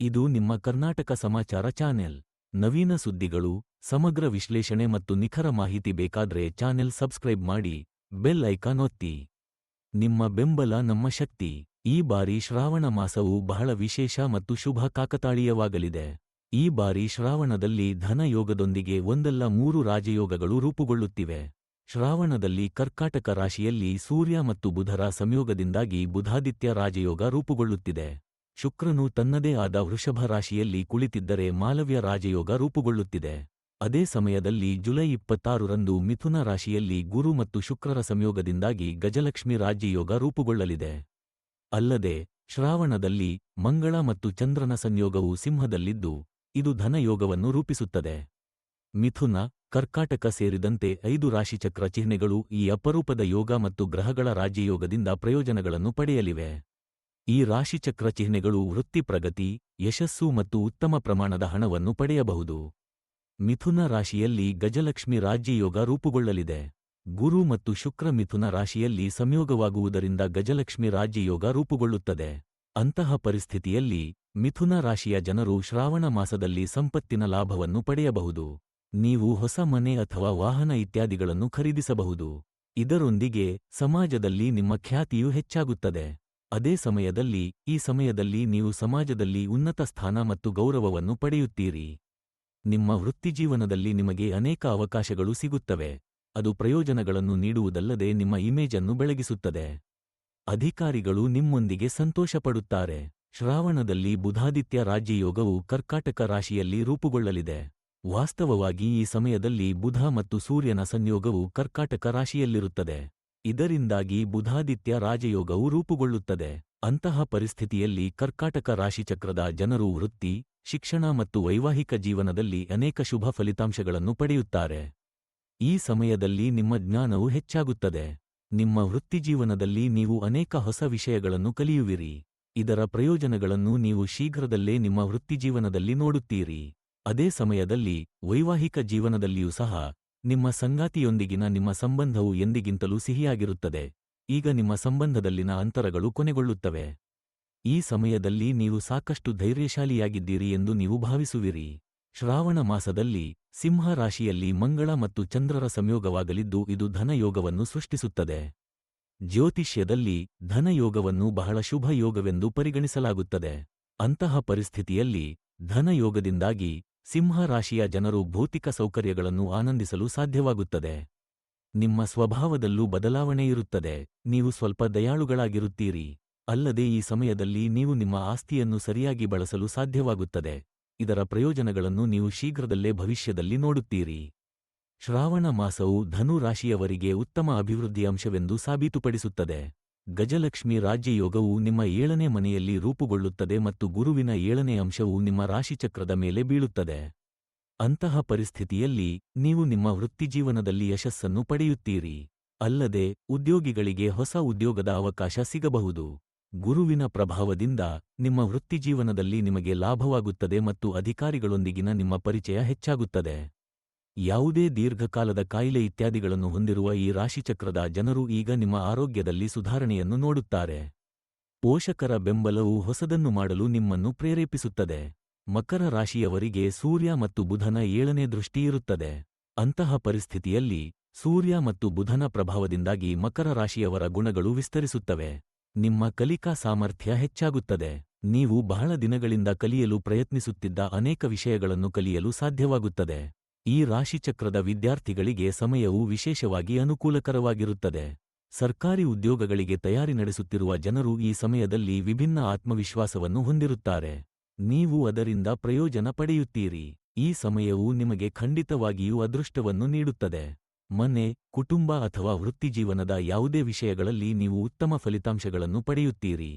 ಇದು ನಿಮ್ಮ ಕರ್ನಾಟಕ ಸಮಾಚಾರ ಚಾನೆಲ್. ನವೀನ ಸುದ್ದಿಗಳು, ಸಮಗ್ರ ವಿಶ್ಲೇಷಣೆ ಮತ್ತು ನಿಖರ ಮಾಹಿತಿ ಬೇಕಾದ್ರೆ ಚಾನೆಲ್ ಸಬ್ಸ್ಕ್ರೈಬ್ ಮಾಡಿ, ಬೆಲ್ ಐಕಾನ್ ಒತ್ತಿ. ನಿಮ್ಮ ಬೆಂಬಲ ನಮ್ಮ ಶಕ್ತಿ. ಈ ಬಾರಿ ಶ್ರಾವಣ ಮಾಸವು ಬಹಳ ವಿಶೇಷ ಮತ್ತು ಶುಭ ಕಾಕತಾಳೀಯವಾಗಲಿದೆ. ಈ ಬಾರಿ ಶ್ರಾವಣದಲ್ಲಿ ಧನಯೋಗದೊಂದಿಗೆ ಒಂದಲ್ಲ ಮೂರು ರಾಜಯೋಗಗಳು ರೂಪುಗೊಳ್ಳುತ್ತಿವೆ. ಶ್ರಾವಣದಲ್ಲಿ ಕರ್ಕಾಟಕ ರಾಶಿಯಲ್ಲಿ ಸೂರ್ಯ ಮತ್ತು ಬುಧರ ಸಂಯೋಗದಿಂದಾಗಿ ಬುಧಾದಿತ್ಯ ರಾಜಯೋಗ ರೂಪುಗೊಳ್ಳುತ್ತಿದೆ. ಶುಕ್ರನು ತನ್ನದೇ ಆದ ವೃಷಭ ರಾಶಿಯಲ್ಲಿ ಕುಳಿತಿದ್ದರೆ ಮಾಲವ್ಯ ರಾಜಯೋಗ ರೂಪುಗೊಳ್ಳುತ್ತಿದೆ. ಅದೇ ಸಮಯದಲ್ಲಿ ಜುಲೈ ಇಪ್ಪತ್ತಾರರಂದು ಮಿಥುನ ರಾಶಿಯಲ್ಲಿ ಗುರು ಮತ್ತು ಶುಕ್ರರ ಸಂಯೋಗದಿಂದಾಗಿ ಗಜಲಕ್ಷ್ಮಿ ರಾಜ್ಯಯೋಗ ರೂಪುಗೊಳ್ಳಲಿದೆ. ಅಲ್ಲದೆ, ಶ್ರಾವಣದಲ್ಲಿ ಮಂಗಳ ಮತ್ತು ಚಂದ್ರನ ಸಂಯೋಗವು ಸಿಂಹದಲ್ಲಿದ್ದು, ಇದು ಧನಯೋಗವನ್ನು ರೂಪಿಸುತ್ತದೆ. ಮಿಥುನ, ಕರ್ಕಾಟಕ ಸೇರಿದಂತೆ ಐದು ರಾಶಿಚಕ್ರ ಚಿಹ್ನೆಗಳು ಈ ಅಪರೂಪದ ಯೋಗ ಮತ್ತು ಗ್ರಹಗಳ ರಾಜ್ಯಯೋಗದಿಂದ ಪ್ರಯೋಜನಗಳನ್ನು ಪಡೆಯಲಿವೆ. ಈ ರಾಶಿಚಕ್ರ ಚಿಹ್ನೆಗಳು ವೃತ್ತಿ ಪ್ರಗತಿ, ಯಶಸ್ಸು ಮತ್ತು ಉತ್ತಮ ಪ್ರಮಾಣದ ಹಣವನ್ನು ಪಡೆಯಬಹುದು. ಮಿಥುನ ರಾಶಿಯಲ್ಲಿ ಗಜಲಕ್ಷ್ಮಿ ರಾಜ್ಯಯೋಗ ರೂಪುಗೊಳ್ಳಲಿದೆ. ಗುರು ಮತ್ತು ಶುಕ್ರ ಮಿಥುನ ರಾಶಿಯಲ್ಲಿ ಸಂಯೋಗವಾಗುವುದರಿಂದ ಗಜಲಕ್ಷ್ಮಿ ರಾಜ್ಯಯೋಗ ರೂಪುಗೊಳ್ಳುತ್ತದೆ. ಅಂತಹ ಪರಿಸ್ಥಿತಿಯಲ್ಲಿ ಮಿಥುನ ರಾಶಿಯ ಜನರು ಶ್ರಾವಣ ಮಾಸದಲ್ಲಿ ಸಂಪತ್ತಿನ ಲಾಭವನ್ನು ಪಡೆಯಬಹುದು. ನೀವು ಹೊಸ ಮನೆ ಅಥವಾ ವಾಹನ ಇತ್ಯಾದಿಗಳನ್ನು ಖರೀದಿಸಬಹುದು. ಇದರೊಂದಿಗೆ ಸಮಾಜದಲ್ಲಿ ನಿಮ್ಮ ಖ್ಯಾತಿಯು ಹೆಚ್ಚಾಗುತ್ತದೆ. ಅದೇ ಸಮಯದಲ್ಲಿ, ಈ ಸಮಯದಲ್ಲಿ ನೀವು ಸಮಾಜದಲ್ಲಿ ಉನ್ನತ ಸ್ಥಾನ ಮತ್ತು ಗೌರವವನ್ನು ಪಡೆಯುತ್ತೀರಿ. ನಿಮ್ಮ ವೃತ್ತಿಜೀವನದಲ್ಲಿ ನಿಮಗೆ ಅನೇಕ ಅವಕಾಶಗಳು ಸಿಗುತ್ತವೆ. ಅದು ಪ್ರಯೋಜನಗಳನ್ನು ನೀಡುವುದಲ್ಲದೆ ನಿಮ್ಮ ಇಮೇಜ್ ಅನ್ನು ಬೆಳಗಿಸುತ್ತದೆ. ಅಧಿಕಾರಿಗಳು ನಿಮ್ಮೊಂದಿಗೆ ಸಂತೋಷಪಡುತ್ತಾರೆ. ಶ್ರಾವಣದಲ್ಲಿ ಬುಧಾದಿತ್ಯ ರಾಜ್ಯಯೋಗವು ಕರ್ಕಾಟಕ ರಾಶಿಯಲ್ಲಿ ರೂಪುಗೊಳ್ಳಲಿದೆ. ವಾಸ್ತವವಾಗಿ ಈ ಸಮಯದಲ್ಲಿ ಬುಧ ಮತ್ತು ಸೂರ್ಯನ ಸಂಯೋಗವು ಕರ್ಕಾಟಕ ರಾಶಿಯಲ್ಲಿರುತ್ತದೆ. ಇದರಿಂದಾಗಿ ಬುಧಾದಿತ್ಯ ರಾಜಯೋಗವು ರೂಪುಗೊಳ್ಳುತ್ತದೆ. ಅಂತಹ ಪರಿಸ್ಥಿತಿಯಲ್ಲಿ ಕರ್ಕಾಟಕ ರಾಶಿಚಕ್ರದ ಜನರು ವೃತ್ತಿ, ಶಿಕ್ಷಣ ಮತ್ತು ವೈವಾಹಿಕ ಜೀವನದಲ್ಲಿ ಅನೇಕ ಶುಭ ಫಲಿತಾಂಶಗಳನ್ನು ಪಡೆಯುತ್ತಾರೆ. ಈ ಸಮಯದಲ್ಲಿ ನಿಮ್ಮ ಜ್ಞಾನವು ಹೆಚ್ಚಾಗುತ್ತದೆ. ನಿಮ್ಮ ವೃತ್ತಿಜೀವನದಲ್ಲಿ ನೀವು ಅನೇಕ ಹೊಸ ವಿಷಯಗಳನ್ನು ಕಲಿಯುವಿರಿ. ಇದರ ಪ್ರಯೋಜನಗಳನ್ನು ನೀವು ಶೀಘ್ರದಲ್ಲೇ ನಿಮ್ಮ ವೃತ್ತಿಜೀವನದಲ್ಲಿ ನೋಡುತ್ತೀರಿ. ಅದೇ ಸಮಯದಲ್ಲಿ ವೈವಾಹಿಕ ಜೀವನದಲ್ಲಿಯೂ ಸಹ ನಿಮ್ಮ ಸಂಗಾತಿಯೊಂದಿಗಿನ ನಿಮ್ಮ ಸಂಬಂಧವು ಎಂದಿಗಿಂತಲೂ ಸಿಹಿಯಾಗಿರುತ್ತದೆ. ಈಗ ನಿಮ್ಮ ಸಂಬಂಧದಲ್ಲಿನ ಅಂತರಗಳು ಕೊನೆಗೊಳ್ಳುತ್ತವೆ. ಈ ಸಮಯದಲ್ಲಿ ನೀವು ಸಾಕಷ್ಟು ಧೈರ್ಯಶಾಲಿಯಾಗಿದ್ದೀರಿ ಎಂದು ನೀವು ಭಾವಿಸುವಿರಿ. ಶ್ರಾವಣ ಮಾಸದಲ್ಲಿ ಸಿಂಹ ರಾಶಿಯಲ್ಲಿ ಮಂಗಳ ಮತ್ತು ಚಂದ್ರರ ಸಂಯೋಗವಾಗಲಿದ್ದು ಇದು ಧನಯೋಗವನ್ನು ಸೃಷ್ಟಿಸುತ್ತದೆ. ಜ್ಯೋತಿಷ್ಯದಲ್ಲಿ ಧನಯೋಗವನ್ನು ಬಹಳ ಶುಭ ಯೋಗವೆಂದು ಪರಿಗಣಿಸಲಾಗುತ್ತದೆ. ಅಂತಹ ಪರಿಸ್ಥಿತಿಯಲ್ಲಿ ಧನಯೋಗದಿಂದಾಗಿ ಸಿಂಹ ರಾಶಿಯ ಜನರು ಭೌತಿಕ ಸೌಕರ್ಯಗಳನ್ನು ಆನಂದಿಸಲು ಸಾಧ್ಯವಾಗುತ್ತದೆ. ನಿಮ್ಮ ಸ್ವಭಾವದಲ್ಲೂ ಬದಲಾವಣೆಯಿರುತ್ತದೆ ನೀವು ಸ್ವಲ್ಪ ದಯಾಳುಗಳಾಗಿರುತ್ತೀರಿ. ಅಲ್ಲದೆ ಈ ಸಮಯದಲ್ಲಿ ನೀವು ನಿಮ್ಮ ಆಸ್ತಿಯನ್ನು ಸರಿಯಾಗಿ ಬಳಸಲು ಸಾಧ್ಯವಾಗುತ್ತದೆ. ಇದರ ಪ್ರಯೋಜನಗಳನ್ನು ನೀವು ಶೀಘ್ರದಲ್ಲೇ ಭವಿಷ್ಯದಲ್ಲಿ ನೋಡುತ್ತೀರಿ. ಶ್ರಾವಣ ಮಾಸವು ಧನು ರಾಶಿಯವರಿಗೆ ಉತ್ತಮ ಅಭಿವೃದ್ಧಿ ಅಂಶವೆಂದು ಸಾಬೀತುಪಡಿಸುತ್ತದೆ. ಗಜಲಕ್ಷ್ಮಿ ರಾಜ್ಯಯೋಗವು ನಿಮ್ಮ ಏಳನೇ ಮನೆಯಲ್ಲಿ ರೂಪುಗೊಳ್ಳುತ್ತದೆ ಮತ್ತು ಗುರುವಿನ ಏಳನೇ ಅಂಶವು ನಿಮ್ಮ ರಾಶಿಚಕ್ರದ ಮೇಲೆ ಬೀಳುತ್ತದೆ. ಅಂತಹ ಪರಿಸ್ಥಿತಿಯಲ್ಲಿ ನೀವು ನಿಮ್ಮ ವೃತ್ತಿಜೀವನದಲ್ಲಿ ಯಶಸ್ಸನ್ನು ಪಡೆಯುತ್ತೀರಿ. ಅಲ್ಲದೆ, ಉದ್ಯೋಗಿಗಳಿಗೆ ಹೊಸ ಉದ್ಯೋಗದ ಅವಕಾಶ ಸಿಗಬಹುದು. ಗುರುವಿನ ಪ್ರಭಾವದಿಂದ ನಿಮ್ಮ ವೃತ್ತಿಜೀವನದಲ್ಲಿ ನಿಮಗೆ ಲಾಭವಾಗುತ್ತದೆ ಮತ್ತು ಅಧಿಕಾರಿಗಳೊಂದಿಗಿನ ನಿಮ್ಮ ಪರಿಚಯ ಹೆಚ್ಚಾಗುತ್ತದೆ. ಯಾವುದೇ ದೀರ್ಘಕಾಲದ ಕಾಯಿಲೆ ಇತ್ಯಾದಿಗಳನ್ನು ಹೊಂದಿರುವ ಈ ರಾಶಿಚಕ್ರದ ಜನರು ಈಗ ನಿಮ್ಮ ಆರೋಗ್ಯದಲ್ಲಿ ಸುಧಾರಣೆಯನ್ನು ನೋಡುತ್ತಾರೆ. ಪೋಷಕರ ಬೆಂಬಲವು ಹೊಸದನ್ನು ಮಾಡಲು ನಿಮ್ಮನ್ನು ಪ್ರೇರೇಪಿಸುತ್ತದೆ. ಮಕರ ರಾಶಿಯವರಿಗೆ ಸೂರ್ಯ ಮತ್ತು ಬುಧನ ಏಳನೇ ದೃಷ್ಟಿಯಿರುತ್ತದೆ ಅಂತಹ ಪರಿಸ್ಥಿತಿಯಲ್ಲಿ ಸೂರ್ಯ ಮತ್ತು ಬುಧನ ಪ್ರಭಾವದಿಂದಾಗಿ ಮಕರ ರಾಶಿಯವರ ಗುಣಗಳು ವಿಸ್ತರಿಸುತ್ತವೆ. ನಿಮ್ಮ ಕಲಿಕಾ ಸಾಮರ್ಥ್ಯ ಹೆಚ್ಚಾಗುತ್ತದೆ. ನೀವು ಬಹಳ ದಿನಗಳಿಂದ ಕಲಿಯಲು ಪ್ರಯತ್ನಿಸುತ್ತಿದ್ದ ಅನೇಕ ವಿಷಯಗಳನ್ನು ಕಲಿಯಲು ಸಾಧ್ಯವಾಗುತ್ತದೆ. ಈ ರಾಶಿಚಕ್ರದ ವಿದ್ಯಾರ್ಥಿಗಳಿಗೆ ಸಮಯವು ವಿಶೇಷವಾಗಿ ಅನುಕೂಲಕರವಾಗಿರುತ್ತದೆ. ಸರ್ಕಾರಿ ಉದ್ಯೋಗಗಳಿಗೆ ತಯಾರಿ ನಡೆಸುತ್ತಿರುವ ಜನರು ಈ ಸಮಯದಲ್ಲಿ ವಿಭಿನ್ನ ಆತ್ಮವಿಶ್ವಾಸವನ್ನು ಹೊಂದಿರುತ್ತಾರೆ. ನೀವು ಅದರಿಂದ ಪ್ರಯೋಜನ ಪಡೆಯುತ್ತೀರಿ. ಈ ಸಮಯವು ನಿಮಗೆ ಖಂಡಿತವಾಗಿಯೂ ಅದೃಷ್ಟವನ್ನು ನೀಡುತ್ತದೆ. ಮನೆ, ಕುಟುಂಬ ಅಥವಾ ವೃತ್ತಿಜೀವನದ ಯಾವುದೇ ವಿಷಯಗಳಲ್ಲಿ ನೀವು ಉತ್ತಮ ಫಲಿತಾಂಶಗಳನ್ನು ಪಡೆಯುತ್ತೀರಿ.